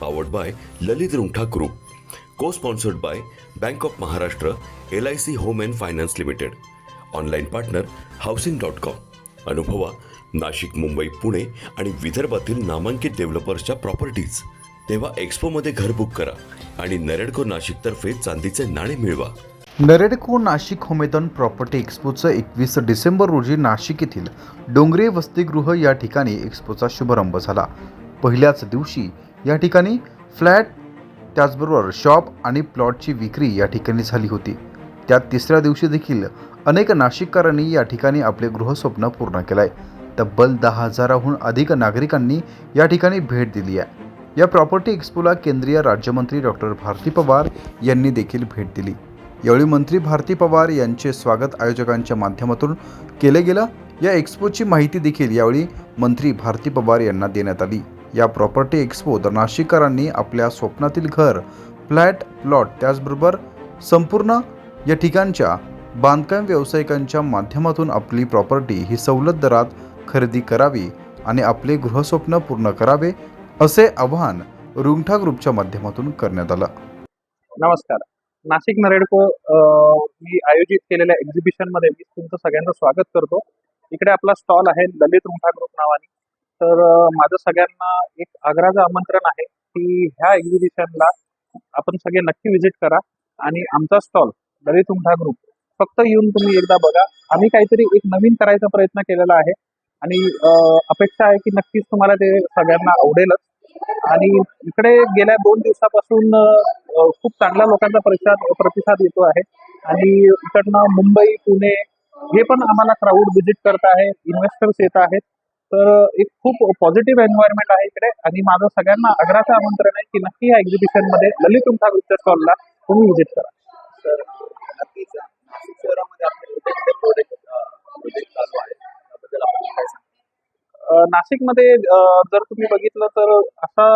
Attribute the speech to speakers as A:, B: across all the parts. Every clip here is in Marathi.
A: powered by Lalit Rungta group co sponsored by bank of Maharashtra L I C home and finance limited online partner housing dot com अनुभवा नाशिक मुंबई पुणे आणि विदर्भातील नामांकित डेव्हलपर्सच्या प्रॉपर्टीज तेव्हा एक्सपोमध्ये घर बुक करा आणि नरेडको नाशिकतर्फे चांदीचे नाणे मिळवा.
B: नरेडको नाशिक होमेदन प्रॉपर्टी एक्सपोचं एकवीस डिसेंबर रोजी नाशिक येथील डोंगरे वसतिगृह या ठिकाणी एक्सपोचा शुभारंभ झाला. पहिल्याच दिवशी या ठिकाणी फ्लॅट त्याचबरोबर शॉप आणि प्लॉटची विक्री या ठिकाणी झाली होती. त्यात तिसऱ्या दिवशी देखील अनेक नाशिककरांनी या ठिकाणी आपले गृहस्वप्न पूर्ण केलं आहे तब्बल दहा हजाराहून अधिक नागरिकांनी या ठिकाणी भेट दिली आहे. या प्रॉपर्टी एक्सपोला केंद्रीय राज्यमंत्री डॉक्टर भारती पवार यांनी देखील भेट दिली. यावेळी मंत्री भारती पवार यांचे स्वागत आयोजकांच्या माध्यमातून केले गेलं. या एक्सपोची माहिती देखील यावेळी मंत्री भारती पवार यांना देण्यात आली. या प्रॉपर्टी एक्सपोत नाशिककरांनी आपल्या स्वप्नातील घर फ्लॅट प्लॉट त्याचबरोबर संपूर्ण या ठिकाणच्या बांधकाम व्यावसायिकांच्या माध्यमातून आपली प्रॉपर्टी ही सवलत दरात खरेदी करावी आणि आपले गृहस्वप्न पूर्ण करावे असे आवाहन रुंगठा ग्रुपच्या माध्यमातून करण्यात आलं.
C: नमस्कार. नाशिक नरेडको मी आयोजित केलेल्या एक्झिबिशनमध्ये मी तुमचं सगळ्यांचं स्वागत करतो. इकडे आपला स्टॉल आहे ललित रुंठा ग्रुप नावाने. तर माझं सगळ्यांना एक आग्रहाचं आमंत्रण आहे की ह्या एक्झिबिशनला आपण सगळे नक्की व्हिजिट करा आणि आमचा स्टॉल ललित रुंठा ग्रुप फक्त येऊन तुम्ही एकदा बघा. आम्ही काहीतरी एक नवीन करायचा प्रयत्न केलेला आहे आणि अपेक्षा आहे की नक्कीच तुम्हाला ते सगळ्यांना आवडेलच. आणि इकडे गेल्या दोन दिवसापासून खूप चांगल्या लोकांचा प्रतिसाद प्रतिसाद येतो आहे. आणि इकडनं मुंबई पुणे हे पण आम्हाला क्राऊड व्हिजिट करत आहे इन्व्हेस्टर्स येत आहेत. तर एक खूप पॉझिटिव्ह एन्व्हायरमेंट आहे इकडे. आणि माझं सगळ्यांना आग्रहाचं आमंत्रण आहे की नक्की या एक्झिबिशनमध्ये ललित उंठा ग्रुपच्या स्टॉलला तुम्ही व्हिजिट करा.
D: तर नक्कीच नाशिक शहरामध्ये आपले कुठे कुठे प्रोजेक्ट प्रोजेक्ट चालू आहे त्याबद्दल आपण काय सांगता
C: अ, नाशिकमध्ये जर तुम्ही बघितलं तर असा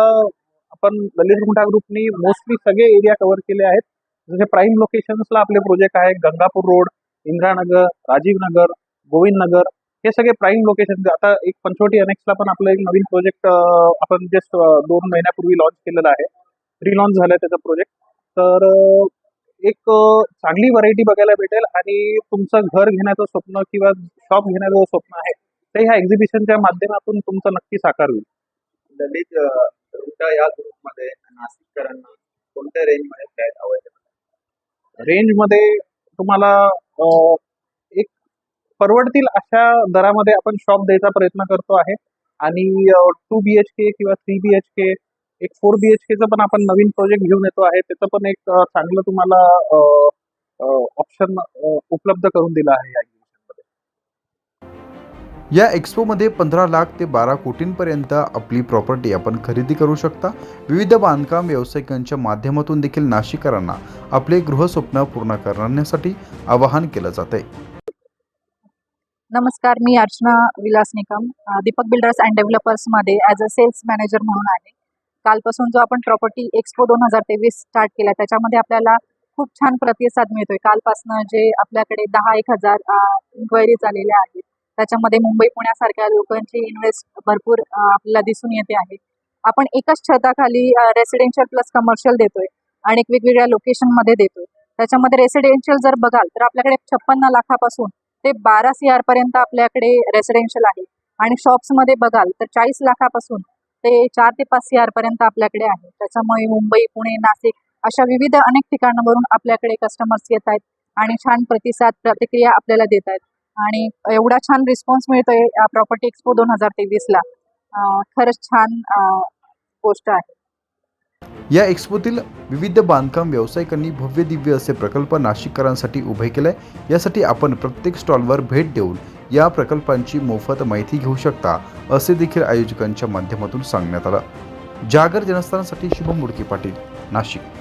C: आपण ललित गुंठा ग्रुपनी मोस्टली सगळे एरिया कव्हर केले आहेत. जसे प्राईम लोकेशन्सला आपले प्रोजेक्ट आहे गंगापूर रोड इंदिरानगर राजीव नगर गोविंद नगर हे सगळे प्राईम लोकेशन आता एक पंचवटी अनेक्सला पण आपलं एक नवीन प्रोजेक्ट आपण जस्ट दोन महिन्यापूर्वी लॉन्च केलेलं आहे. री लॉन्च झालं त्याचं प्रोजेक्ट तर एक चांगली व्हरायटी बघायला भेटेल आणि तुमचं घर घेण्याचं स्वप्न किंवा शॉप घेण्याचं स्वप्न आहे ते ह्या एक्झिबिशनच्या माध्यमातून तुमचं नक्की साकार होईल
D: रुंटा या ग्रुपमध्ये नाशिककरांना कोणत्या रेंजमध्ये फ्लॅट अवेलेबल
C: रेंजमध्ये तुम्हाला परवडतील अशा दरामध्ये आपण शॉप द्यायचा प्रयत्न करतो आहे. आणि टू बी एच के किंवा थ्री बी एच के एक फोर बी एच केचं पण आपण नवीन प्रोजेक्ट घेऊन येतो आहे. त्याचं पण एक चांगलं तुम्हाला ऑप्शन उपलब्ध करून दिलं आहे या एक्झिबिशनमध्ये
B: या एक्सपोमध्ये पंधरा लाख ते बारा कोटींपर्यंत आपली प्रॉपर्टी आपण खरेदी करू शकता. विविध बांधकाम व्यावसायिकांच्या माध्यमातून देखील नाशिकरांना आपले गृहस्वप्न पूर्ण करण्यासाठी आवाहन केलं जात आहे
E: नमस्कार मी अर्चना विलास निकम दीपक बिल्डर्स अँड डेव्हलपर्समध्ये ॲज अ सेल्स मॅनेजर म्हणून आहे. कालपासून जो आपण प्रॉपर्टी एक्सपो दोन हजार तेवीस स्टार्ट केला त्याच्यामध्ये आपल्याला खूप छान प्रतिसाद मिळतोय. कालपासनं जे आपल्याकडे दहा एक हजार इन्क्वायरीज आलेल्या आहेत त्याच्यामध्ये मुंबई पुण्यासारख्या लोकांची इन्व्हेस्ट भरपूर आपल्याला दिसून येते आहे. आपण एकाच छताखाली रेसिडेन्शियल प्लस कमर्शियल देतोय आणि वेगवेगळ्या लोकेशनमध्ये देतोय. त्याच्यामध्ये रेसिडेन्शियल जर बघाल तर आपल्याकडे छप्पन्न लाखापासून ते बारा सी आर पर्यंत आपल्याकडे रेसिडेन्शियल आहे. आणि शॉप्समध्ये बघाल तर चाळीस लाखापासून ते चार ते पाच सी आर पर्यंत आपल्याकडे आहे. त्याच्यामुळे मुंबई पुणे नाशिक अशा विविध अनेक ठिकाणावरून आपल्याकडे कस्टमर्स येत आहेत आणि छान प्रतिसाद प्रतिक्रिया आपल्याला देत आहेत. आणि एवढा छान रिस्पॉन्स मिळतोय प्रॉपर्टी एक्सपो दोन हजार तेवीसला. खरंच छान गोष्ट आहे.
B: या एक्सपोतील विविध बांधकाम व्यावसायिकांनी भव्य दिव्य असे प्रकल्प नाशिककरांसाठी उभे केले यासाठी आपण प्रत्येक स्टॉलवर भेट देऊन या प्रकल्पांची मोफत माहिती घेऊ शकता असे देखील आयोजकांच्या माध्यमातून सांगण्यात आलं. जागर जनस्थानासाठी शुभमूर्ती पाटील नाशिक.